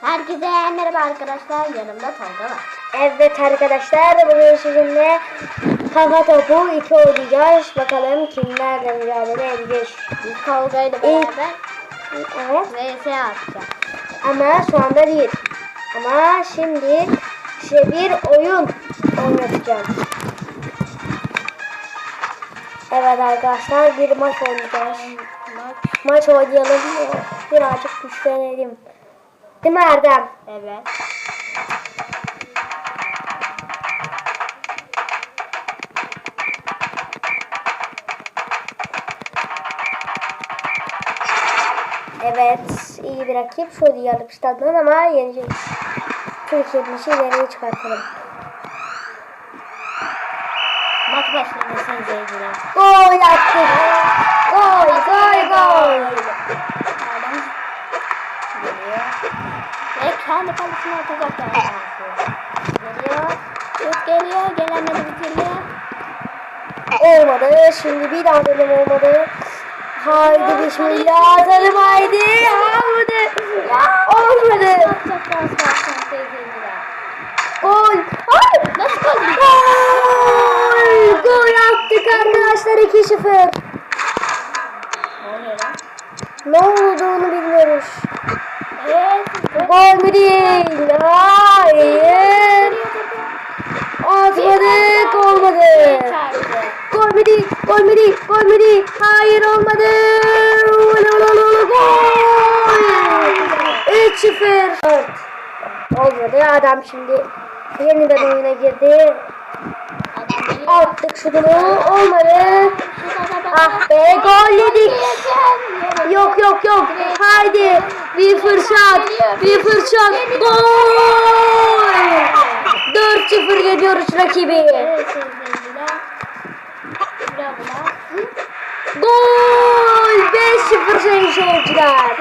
Herkese merhaba arkadaşlar. Yanımda Tolga var. Evet arkadaşlar bugün sizinle kafa topu 2 oynayacağız. Bakalım kimlerle mücadele edeceğiz. Biz Tolga ile beraber Evet VS atacağız. ama şu anda değil. Ama şimdi size bir oyun oynatacağım. Evet arkadaşlar bir maç oynayacağız. Maç oynayalım. Birazcık güçlenelim. Değil mi Erdem? Evet. Evet, iyi bir rakip. Şöyle yarıp staddan ama yenecek. Türkiye'nin işi ileriye çıkartalım. Maç başlamasın izleyiciler. Gol attık. Gol, gol, gol. Adam geliyor. Ve kendi kalesine atacaklar. Geliyor. Şut geliyor. Gelemedi bir türlü. Olmadı. Şimdi bir daha denem olmadı. Haydi bismillah atalım haydi. Olmadı. Olmadı. Gol. Ay. Nasıl gol? Gol. Gol attık arkadaşlar 2-0. Ne oluyor lan? Ne olduğunu bilmiyoruz. Gol mü değil? Hayır. Atmadık olmadı. Gol mü değil? Gol mü değil? Gol mü değil? Hayır olmadı. Gol. 3-0. Evet. Olmadı. Adam şimdi yeniden oyuna girdi. Attık şunu. Olmadı. Ah be gol yedik. Yok yok yok. Haydi. Bir fırsat. Bir fırsat. Gol. 4-0 yediyoruz rakibi. Gol. 5-0 sayın seyirciler.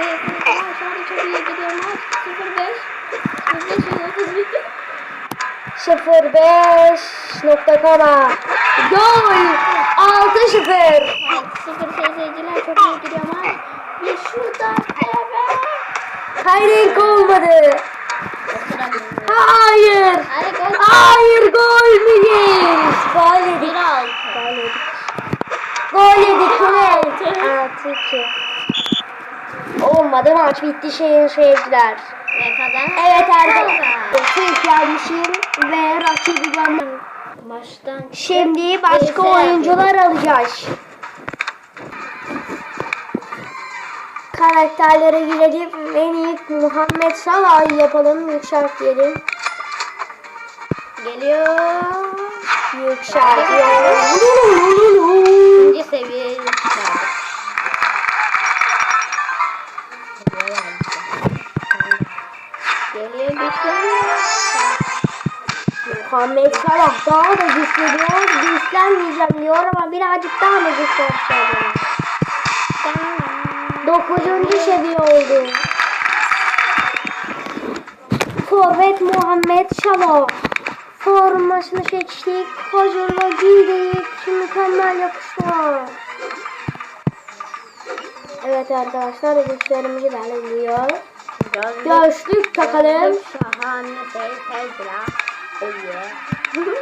0-5. 05 nokta koma. Gol. 6-0. 0 seyirciler çok iyi gidiyor maç. Bir şuradan evet. Hayır olmadı. Hayır. Hadi gol. Hayır gol müyüz? Gol yedik. 1-6. Gol yedik yine. 6-2. Olmadı maç bitti şeyin seyirciler. Evet arkadaşlar. Türk gelmişim ve rakibi gönderiyorum. Baştan Şimdi başka oyuncular alacağız. Karakterlere girelim. En iyi Muhammed Salah yapalım. Yükseltelim. geliyor. Yükseltelim. İkinci seviye yükseldi. Geliyor güçleniyor. Muhammed Salah daha da güçleniyor. Güçlenmeyeceğim diyor ama birazcık daha mı güçleneceğim? Dokuzuncu seviye oldu. Forvet Muhammed Salah. Formasını seçtik. Hazırla giydik. Mükemmel yakışıyor. Evet arkadaşlar güçlerimizi belirliyor. Gözlük takalım. Şahane seyirciler. Oluyor.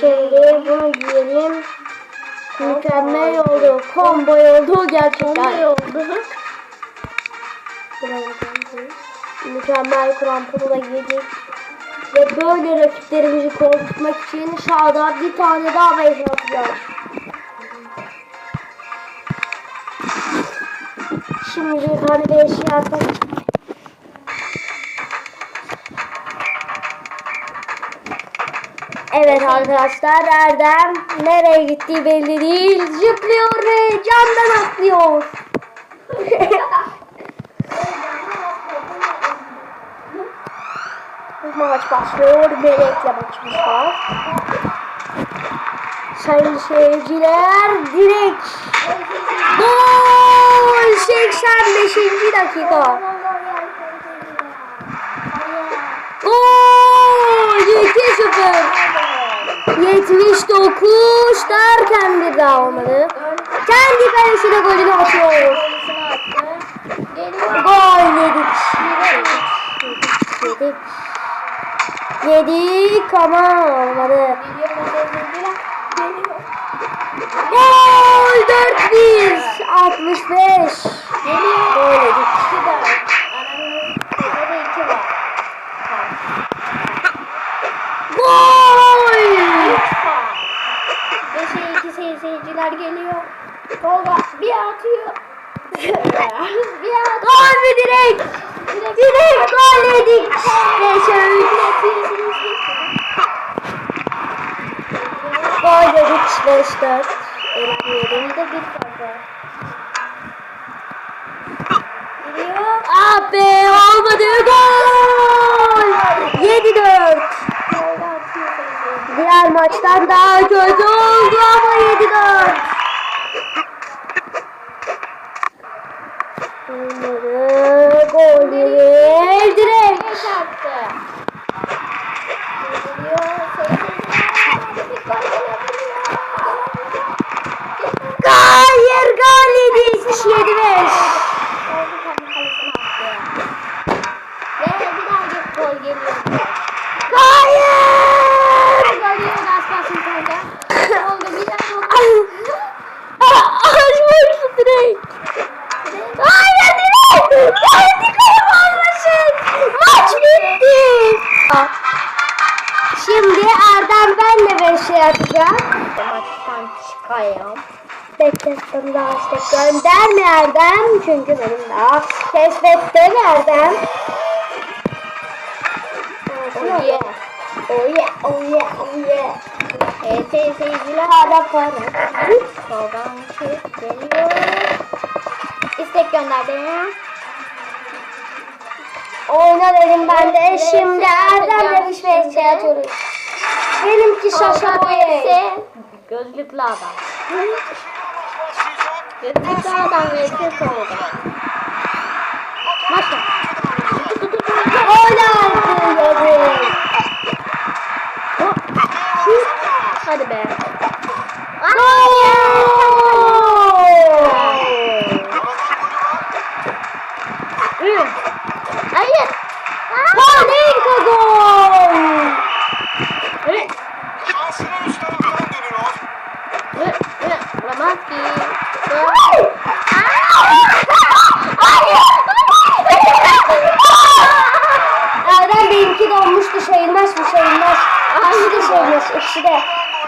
Şimdi bunu giyelim. Mükemmel oldu. Combo oldu gerçekten. oldu? Mükemmel kramponu da giydik. Ve böyle rakiplerimizi korkutmak için sağda bir tane daha base atacağız. Şimdi bir tane base atalım. Evet arkadaşlar Erdem nereye gittiği belli değil. Zıplıyor ve camdan atlıyor. Maç başlıyor. Melek'le maçımız var. Sayın seyirciler direkt gol 85. dakika. Niyetini işte okuş derken bir daha olmadı. Kendi kalesine golünü atıyor. Gol yedik. Yedik. Yedik ama olmadı. Gol 4-1. 65. Gol yedik. Seyirciler geliyor. Tolga bir atıyor. bir atıyor. Gol mü direkt? Direkt gol yedik. 5'e 3. Gol yedik 5-4. Elenmeyelim de bir fazla. Be olmadı gol. 7-4. Tolga atıyor Diğer maçtan daha kötü oldu ama 7-4. Olmadı. Gol değil. Direkt. Beş attı. Geliyor. Sayı seyirciler. Bir gol gelebiliyor. Hayır gol yedik. 7-5. Oldu kendi kalesine attı. Ve bir daha git gol geliyor. Hayır. Geliyor az kalsın Tolga. Tolga bir daha gol. Açmıştı direkt. Hayır direkt. Kendi kalem almışız. Maç bitti. Şimdi Erdem yapacak. Maçtan çıkayım. Beklettim daha işte gönderme Erdem. Çünkü benim daha keşfettim Erdem. Oh yeah. Oh yeah, oh yeah, oh yeah. Evet seyirciler. Para para. Tolga'nın şey geliyor. İstek gönderdi. Oyna dedim ben de. Şimdi Erdem'le bir şey şey atıyoruz. Benimki Şaşa Tolga Boye. vs. Gözlüklü adam. Gözlüklü adam vs. Tolga. Maçta. Gol artı yedi. Hadi be. Gol! Hayır. Panenka gol! Şansını üst taraftan dönüyor. Vuramaz ki. Erdem benimki donmuştu sayılmaz bu sayılmaz. İkisi de sayılmaz de.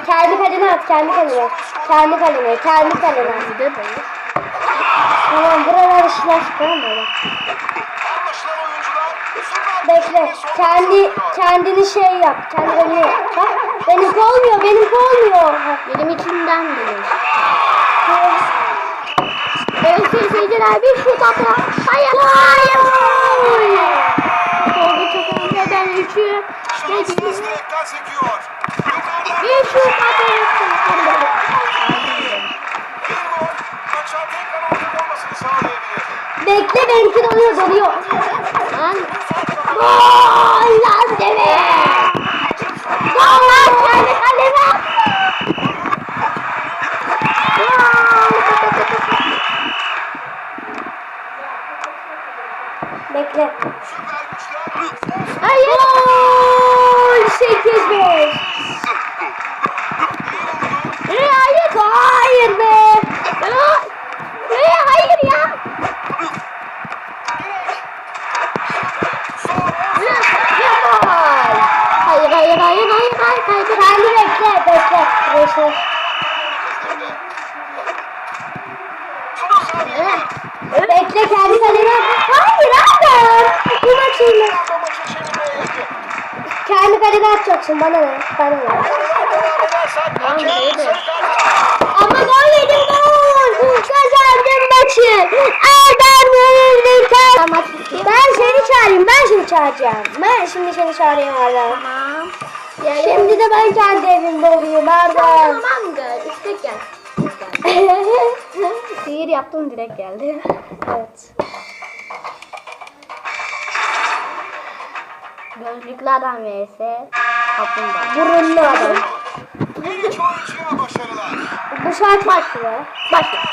Kendi kalene at kendi kalene. Kendi kalene kendi kalene. Tamam buralar işler tamam mı? Bekle. Kendi kendini şey yap. Kendi kalene yap. Bak benimki olmuyor benimki olmuyor. Benim içimden bilir. Evet sayın seyirciler bir şut atı. Hayır. Hayır. Tolga çok önde ben üçü. şanssız Ve direkten sekiyor. Yukarıdan bir şut atı. bir gol maça tekrar ortak olmasını sağlayabilir. Bekle benimki donuyor donuyor. Lan. Gol lan deme. Gol lan kendi kaleme. Bekle. Süper güçler Hayır. Gol 8-5. Ee, hayır. Hayır be. Ee, hayır ya. Hayır hayır hayır hayır hayır hayır. Kendi bekle bekle. Bekle. son saniye. Bekle kendi kaleme. Hayır Erdem. Bu maçı Anda maçı çevirmeye yakın. kendi kalene atacaksın bana ne? Bana ne? Tamam, Ama gol yedim gol. Kazandım maçı. Erdem yenildi. Ben seni çağırayım. Ben seni çağıracağım. Ben şimdi seni çağırayım Erdem. Tamam. Şimdi de ben kendi evimde olayım Erdem. Tamamdır. İstek gel. Sihir yaptım direkt geldi. evet. Gözlüklerden verirse kaplumbağa. Burunlu adam. Bu şarkı başlıyor. Başlıyor.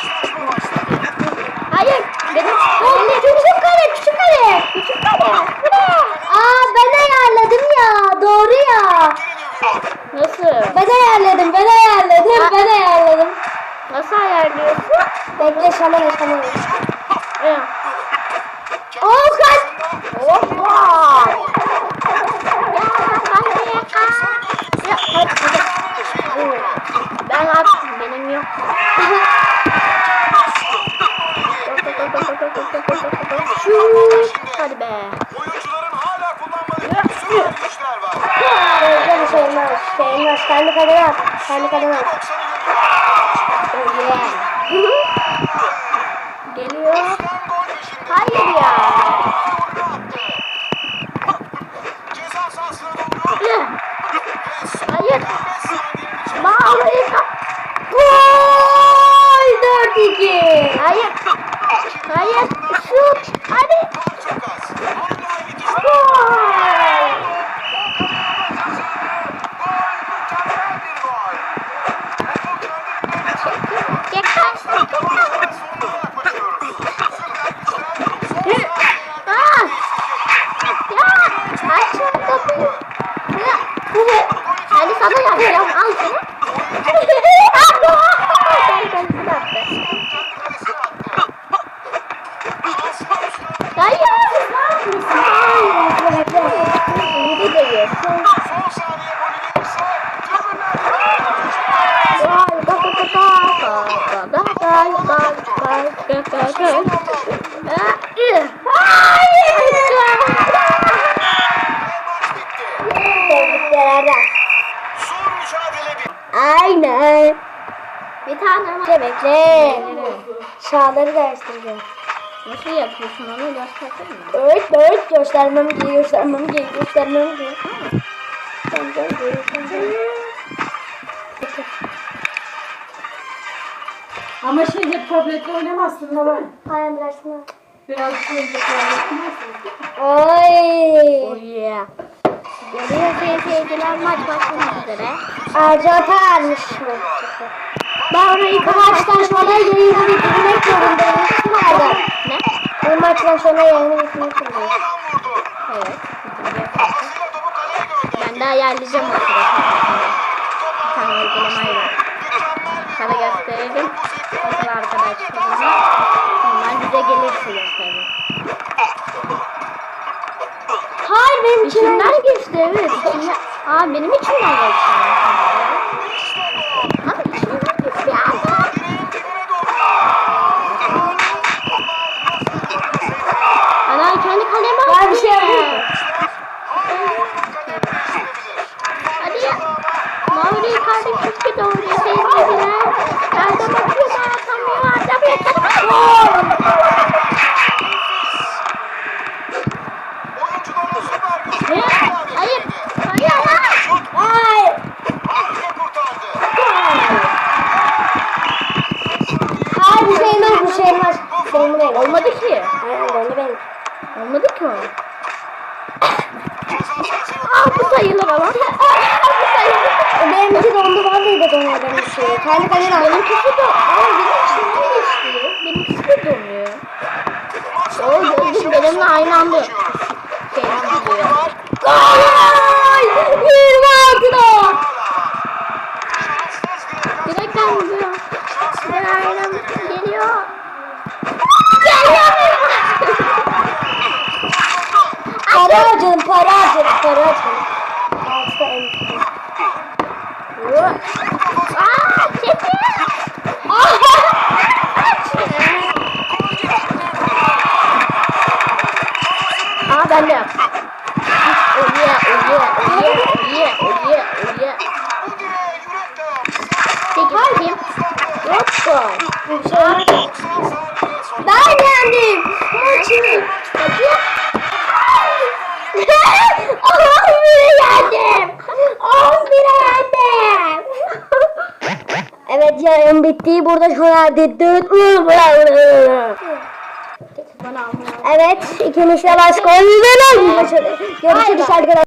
Hayır. Benim... Oh, ne? Küçük kare, küçük kare. Küçük kare. Aa ben ayarladım ya. Doğru ya. Nasıl? Ben ayarladım, ben ayarladım, Aa. ben ayarladım. Nasıl ayarlıyorsun? Bekle şaman şaman. Evet. Woo-hoo! Çağları değiştireceğim. Nasıl yapıyorsun onu gösterdin mi? Evet evet göstermem diye göstermem diye göstermem diye. Tamam tamam Ama şeyde tabletle oynamazsın değil mi? Hayır biraz mı? Biraz şeyde tabletle Oy. Oh Oy ya. Görüyor seyirciler maç başlamak üzere. Acaba almış mı? Ben maçtan sonra yayını bitirmek zorundayım. Nerede? Ne? Bu maçtan sonra yayını bitirmek zorundayım. Evet. Ben daha ayarlayacağım o sırada. Bir tane uygulamayla. Sana gösterelim. Bakın arkadaşlarımıza. Onlar bize gelirse tabii. Hayır benim içimden geçti evet. Aa benim içimden geçti. Benim şeyim var. Benim renk. Olmadı ki. Hayır onu ben. Olmadı ki o. Aa bu sayılır olan. Aa bu sayılır. E, benimki dondu vallahi de donuyor benim şey. Kendi kendine aldım. Benimkisi de. Aa benim şeyim geçti. Benimkisi de donuyor. O gözü benimle aynı anda. Benim gidiyor. Gol! 26 Direkten gidiyor. Ben aynen mücadelede. geliyor. Para harcadım para harcadım para harcadım. orada şöyle dedi. Evet, ikinizle başka oyun verelim. Görüşürüz arkadaşlar.